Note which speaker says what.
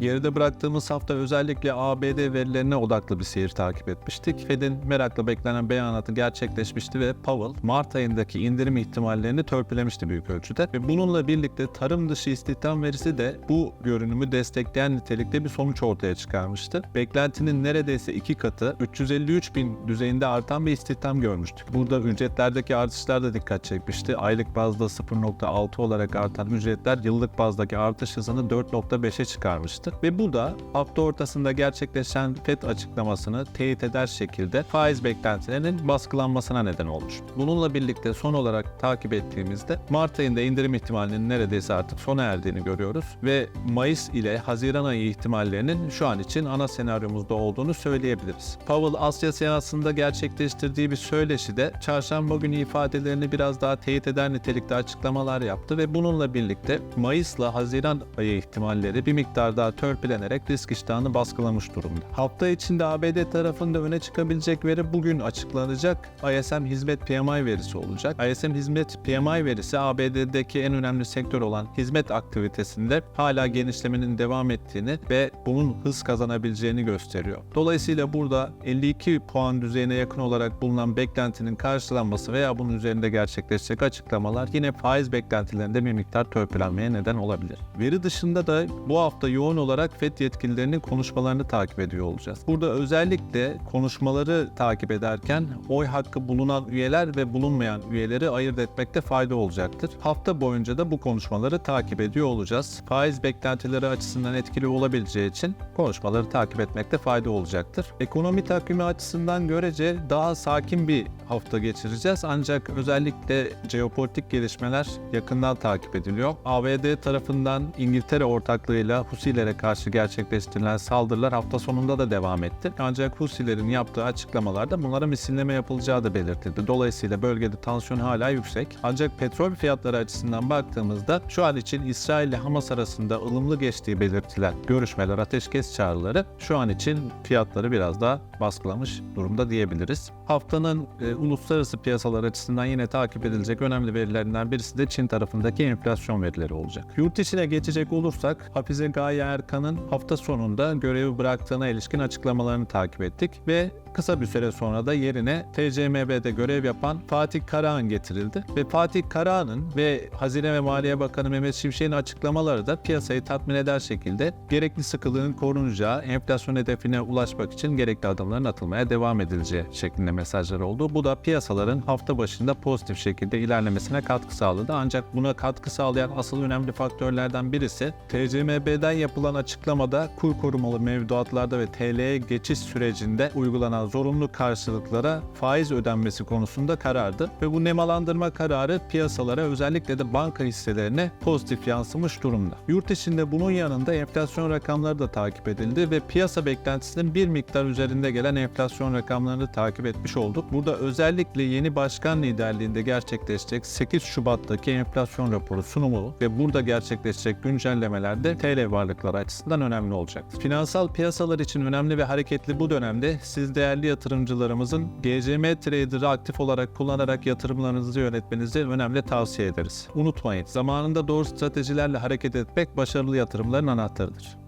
Speaker 1: Geride bıraktığımız hafta özellikle ABD verilerine odaklı bir seyir takip etmiştik. Fed'in merakla beklenen beyanatı gerçekleşmişti ve Powell Mart ayındaki indirim ihtimallerini törpülemişti büyük ölçüde. Ve bununla birlikte tarım dışı istihdam verisi de bu görünümü destekleyen nitelikte bir sonuç ortaya çıkarmıştı. Beklentinin neredeyse iki katı 353 bin düzeyinde artan bir istihdam görmüştük. Burada ücretlerdeki artışlar da dikkat çekmişti. Aylık bazda 0.6 olarak artan ücretler yıllık bazdaki artış hızını 4.5'e çıkarmıştı. Ve bu da hafta ortasında gerçekleşen FED açıklamasını teyit eder şekilde faiz beklentilerinin baskılanmasına neden olmuş. Bununla birlikte son olarak takip ettiğimizde Mart ayında indirim ihtimalinin neredeyse artık sona erdiğini görüyoruz ve Mayıs ile Haziran ayı ihtimallerinin şu an için ana senaryomuzda olduğunu söyleyebiliriz. Powell Asya seansında gerçekleştirdiği bir söyleşide çarşamba günü ifadelerini biraz daha teyit eder nitelikte açıklamalar yaptı ve bununla birlikte Mayıs'la Haziran ayı ihtimalleri bir miktar daha törpülenerek risk iştahını baskılamış durumda. Hafta içinde ABD tarafında öne çıkabilecek veri bugün açıklanacak ISM hizmet PMI verisi olacak. ISM hizmet PMI verisi ABD'deki en önemli sektör olan hizmet aktivitesinde hala genişlemenin devam ettiğini ve bunun hız kazanabileceğini gösteriyor. Dolayısıyla burada 52 puan düzeyine yakın olarak bulunan beklentinin karşılanması veya bunun üzerinde gerçekleşecek açıklamalar yine faiz beklentilerinde bir miktar törpülenmeye neden olabilir. Veri dışında da bu hafta yoğun olarak FED yetkililerinin konuşmalarını takip ediyor olacağız. Burada özellikle konuşmaları takip ederken oy hakkı bulunan üyeler ve bulunmayan üyeleri ayırt etmekte fayda olacaktır. Hafta boyunca da bu konuşmaları takip ediyor olacağız. Faiz beklentileri açısından etkili olabileceği için konuşmaları takip etmekte fayda olacaktır. Ekonomi takvimi açısından görece daha sakin bir hafta geçireceğiz ancak özellikle jeopolitik gelişmeler yakından takip ediliyor. ABD tarafından İngiltere ortaklığıyla Husilere karşı gerçekleştirilen saldırılar hafta sonunda da devam etti. Ancak Husilerin yaptığı açıklamalarda bunlara misilleme yapılacağı da belirtildi. Dolayısıyla bölgede tansiyon hala yüksek. Ancak petrol fiyatları açısından baktığımızda şu an için İsrail ile Hamas arasında ılımlı geçtiği belirtilen görüşmeler, ateşkes çağrıları şu an için fiyatları biraz daha baskılamış durumda diyebiliriz. Haftanın e, uluslararası piyasalar açısından yine takip edilecek önemli verilerinden birisi de Çin tarafındaki enflasyon verileri olacak. Yurt içine geçecek olursak Hafize Gaye Erkan'ın hafta sonunda görevi bıraktığına ilişkin açıklamalarını takip ettik ve kısa bir süre sonra da yerine TCMB'de görev yapan Fatih Karahan getirildi. Ve Fatih Karahan'ın ve Hazine ve Maliye Bakanı Mehmet Şimşek'in açıklamaları da piyasayı tatmin eder şekilde gerekli sıkılığın korunacağı, enflasyon hedefine ulaşmak için gerekli adımların atılmaya devam edileceği şeklinde mesajlar oldu. Bu da piyasaların hafta başında pozitif şekilde ilerlemesine katkı sağladı. Ancak buna katkı sağlayan asıl önemli faktörlerden birisi TCMB'den yapılan açıklamada kur korumalı mevduatlarda ve TL'ye geçiş sürecinde uygulanan zorunlu karşılıklara faiz ödenmesi konusunda karardı ve bu nemalandırma kararı piyasalara özellikle de banka hisselerine pozitif yansımış durumda. Yurt içinde bunun yanında enflasyon rakamları da takip edildi ve piyasa beklentisinin bir miktar üzerinde gelen enflasyon rakamlarını takip etmiş olduk. Burada özellikle yeni başkan liderliğinde gerçekleşecek 8 Şubat'taki enflasyon raporu sunumu ve burada gerçekleşecek güncellemelerde TL varlıkları açısından önemli olacaktır. Finansal piyasalar için önemli ve hareketli bu dönemde siz değerli yatırımcılarımızın GCM Trader'ı aktif olarak kullanarak yatırımlarınızı yönetmenizi önemli tavsiye ederiz. Unutmayın, zamanında doğru stratejilerle hareket etmek başarılı yatırımların anahtarıdır.